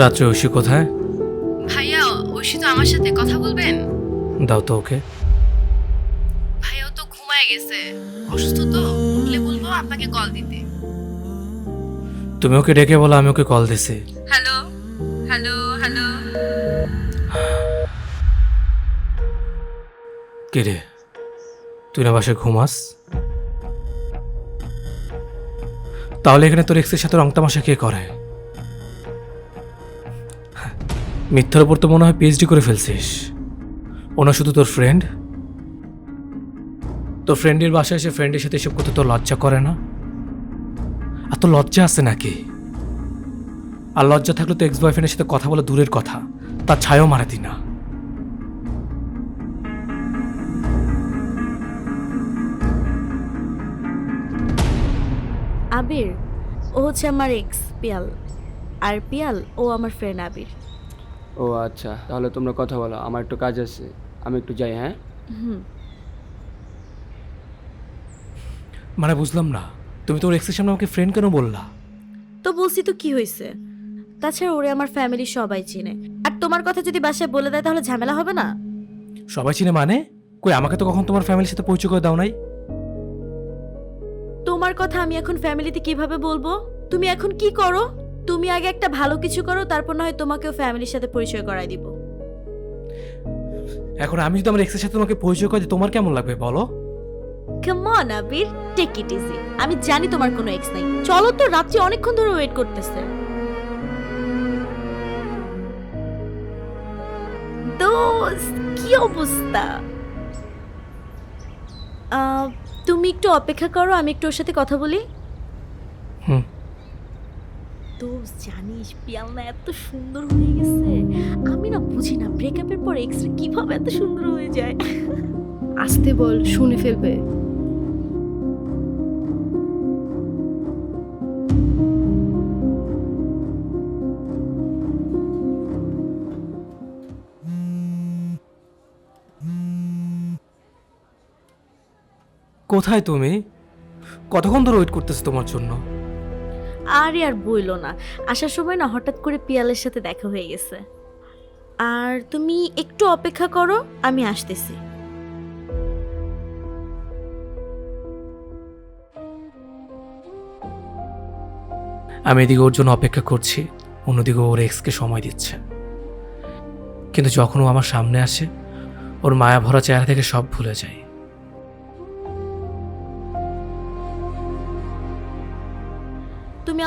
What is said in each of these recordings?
রাত্রে ঐশী কোথায়? ভাইয়া ঐশী তো আমার সাথে কথা বলবেন? দাও তো ওকে। ভাইয়াও তো ঘুমায় গেছে। অসুস্থ তো উঠলে বলব আপনাকে কল দিতে। তুমি ওকে ডেকে বলো আমি ওকে কল দিছি। Hello hello hello. কে রে? তুই না বাসায় ঘুমাস? তাহলে এখানে তোর এক্সের সাথে রং তামাশা কে করে? মিথ্যার উপর তো মনে হয় পিএইচডি করে ফেলছিস। ওনা শুধু তোর ফ্রেন্ড তোর ফ্রেন্ডের বাসায় এসে ফ্রেন্ডের সাথে এসব করতে তোর লজ্জা করে না? আর তোর লজ্জা আছে নাকি? আর লজ্জা থাকলে তো এক্স বয়ফ্রেন্ডের সাথে কথা বলা দূরের কথা। তার ছায়াও মারাতি না। আবির। ও হচ্ছে আমার এক্স পিয়াল। আর পিয়াল ও আমার ফ্রেন্ড আবির। ও আচ্ছা তাহলে তোমরা কথা বলো আমার একটু কাজ আছে আমি একটু যাই হ্যাঁ? মানে বুঝলাম না তুমি তোর এক্সের সামনে আমাকে ফ্রেন্ড কেন বললা? তো বলছি তো কি হয়েছে? তাছাড়া ওরে আমার ফ্যামিলি সবাই চিনে। আর তোমার কথা যদি বাসায় বলে দেয় তাহলে ঝামেলা হবে না? সবাই চিনে মানে? কই আমাকে তো কখন তোমার ফ্যামিলির সাথে পরিচয় করে দাও নাই? তোমার কথা আমি এখন ফ্যামিলিতে কীভাবে বলব? তুমি এখন কি করো? তুমি আগে একটা ভালো কিছু করো তারপর না হয় তোমাকেও ফ্যামিলির সাথে পরিচয় করাই দিব। এখন আমি যদি আমার এক্সের সাথে তোমাকে পরিচয় করে দিই, তোমার কেমন লাগবে বলো? Come on Abir take it easy আমি জানি তোমার কোনো এক্স নাই। চলো তো রাত্রি অনেকক্ষণ ধরে ওয়েট করতেছে। দোস্ত কি অবস্থা? তুমি একটু অপেক্ষা করো আমি একটু ওর সাথে কথা বলি। হুম। তো জানিস পিয়ালনা এত সুন্দর হয়ে গেছে। আমি না বুঝি না ব্রেকআপের পর এক্স কীভাবে এত সুন্দর হয়ে যায়? আসতে বল শুনে ফেলবে। কোথায় তুমি? কতক্ষণ ধরে ওয়েট করতেছো তোমার জন্য? আরে আর বইলো না। আসার সময় না হঠাৎ করে পিয়ালের সাথে দেখা হয়ে গেছে। আর তুমি একটু অপেক্ষা করো আমি আসতেছি। আমি এদিকে ওর জন্য অপেক্ষা করছি অন্যদিকে ওর এক্সকে সময় দিচ্ছে। কিন্তু যখন ও আমার সামনে আসে ওর মায়া ভরা চেহারা থেকে সব ভুলে যায়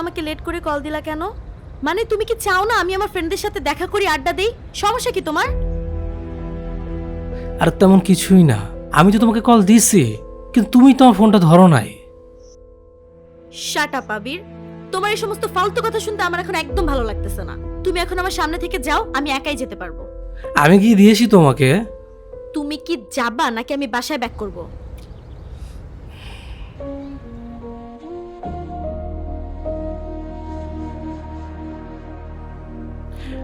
আমাকে লেট করে কল দিলা কেন? মানে তুমি কি চাও না আমি আমার ফ্রেন্ডদের সাথে দেখা করি আড্ডা দেই? সমস্যা কি তোমার? আর তেমন কিছুই না। আমি তো তোমাকে কল দিছি কিন্তু তুমি তো আমার ফোনটা ধরো নাই। শাট পাবির তোমার এই সমস্ত ফালতু কথা শুনতে আমার এখন একদম ভালো লাগতেছে না। তুমি এখন আমার সামনে থেকে যাও আমি একাই যেতে পারব। আমি কি দিয়েছি তোমাকে? তুমি কি যাবা নাকি আমি বাসায় ব্যাক করব?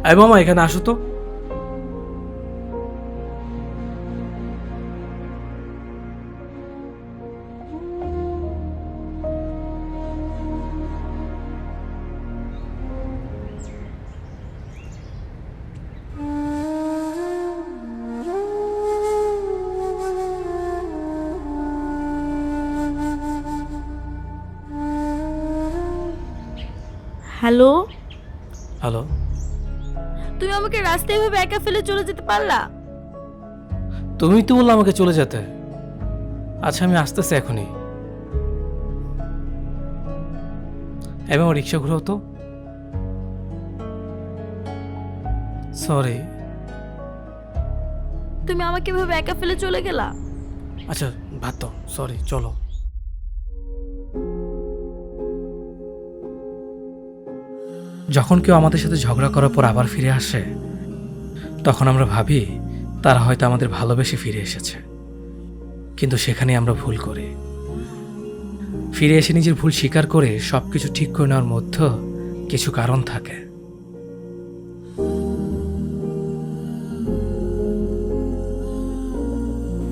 আই মামা এখানে আসো তো। হ্যালো? হ্যালো। তুমি আমাকে রাস্তায় ভাবে একা ফেলে চলে যেতে পারলা? তুমি তো বললে আমাকে চলে যেতে। আচ্ছা আমি আসতেছি এখনই। এবং রিক্সা ঘুরাও তো। সরি তুমি আমাকে ভাবে একা ফেলে চলে গেলা? আচ্ছা ভাত সরি চলো। যখন কেউ আমাদের সাথে ঝগড়া করার পর আবার ফিরে আসে, তখন আমরা ভাবি তারা হয়তো আমাদের ভালোবেসে ফিরে এসেছে। কিন্তু সেখানে আমরা ভুল করি। ফিরে এসে নিজের ভুল স্বীকার করে সব কিছু ঠিক করে নেওয়ার মধ্যে কিছু কারণ থাকে।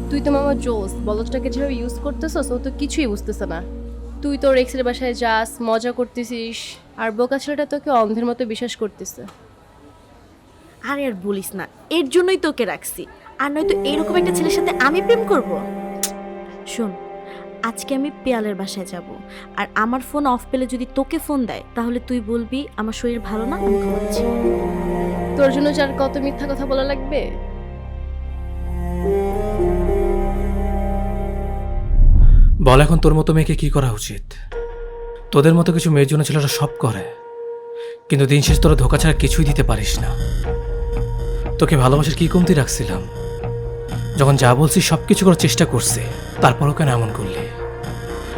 তুই তো মামা জোস বলজটাকে যেভাবে ইউজ করতেছস, ও তো কিছুই বুঝতেছে না। তুই তোর এক্সের বাসায় যাস মজা করতেছিস আর বোকা ছেলেটা তোকে অন্ধের মতো বিশ্বাস করতেছে। আরে আর বলিস না এর জন্যই তোকে রাখছি। আর নয়তো এরকম একটা ছেলের সাথে আমি প্রেম করব? শোন আজকে আমি পেয়ালের বাসায় যাব। আর আমার ফোন অফ পেলে যদি তোকে ফোন দেয় তাহলে তুই বলবি আমার শরীর ভালো না? আমি ঘুমাচ্ছি। তোর জন্য যার কত মিথ্যা কথা বলা লাগবে? বল এখন তোর মতো মেয়েকে কি করা উচিত? তোদের মতো কিছু মেয়ের জন্য ছেলেরা সব করে। কিন্তু দিন শেষ তোরা ধোকা ছাড়া কিছুই দিতে পারিস না। তোকে ভালোবাসার কি কমতি রাখছিলাম? যখন যা বলছি সব কিছু করার চেষ্টা করছি, তারপরও কেন এমন করলি?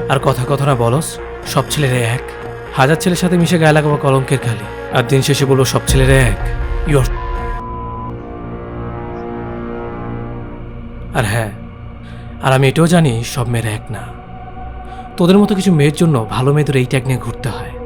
আর কথা কথা না বলস, সব ছেলেরা এক। হাজার ছেলের সাথে মিশে গায়ে লাগাবো কলঙ্কের খালি। আর দিন শেষে বলব সব ছেলেরা এক। ইউর আর হ্যাঁ আর আমি এটাও জানি সব মেয়েরা এক না। তোদের মতো কিছু মেয়ের জন্য ভালো মেয়েদের এই ট্যাগ নিয়ে ঘুরতে হয়।